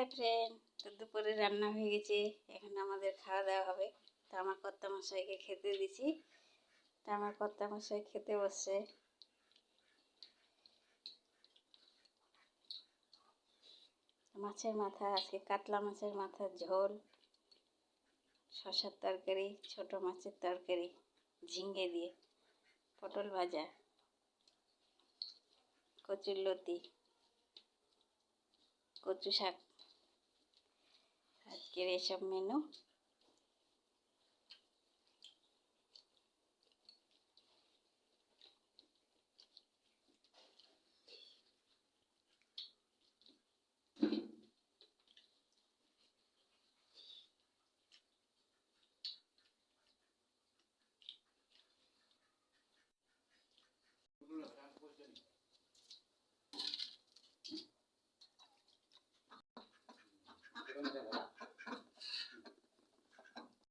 Hi friend দুপুরে রান্না হয়ে গেছে, এখন আমাদের খাওয়া দাওয়া হবে। তো আমার কর্তা মশাইকে খেতে দিছি। তো আমার কর্তা মশাই খেতে বসছে। মাছের মাথা, আজকে কাতলা মাছের মাথার ঝোল শশার তরকারি, ছোট মাছের তরকারি ঝিঙ্গে দিয়ে, পটল ভাজা, কচুর লতি, কচু শাক। వేసాం మేము.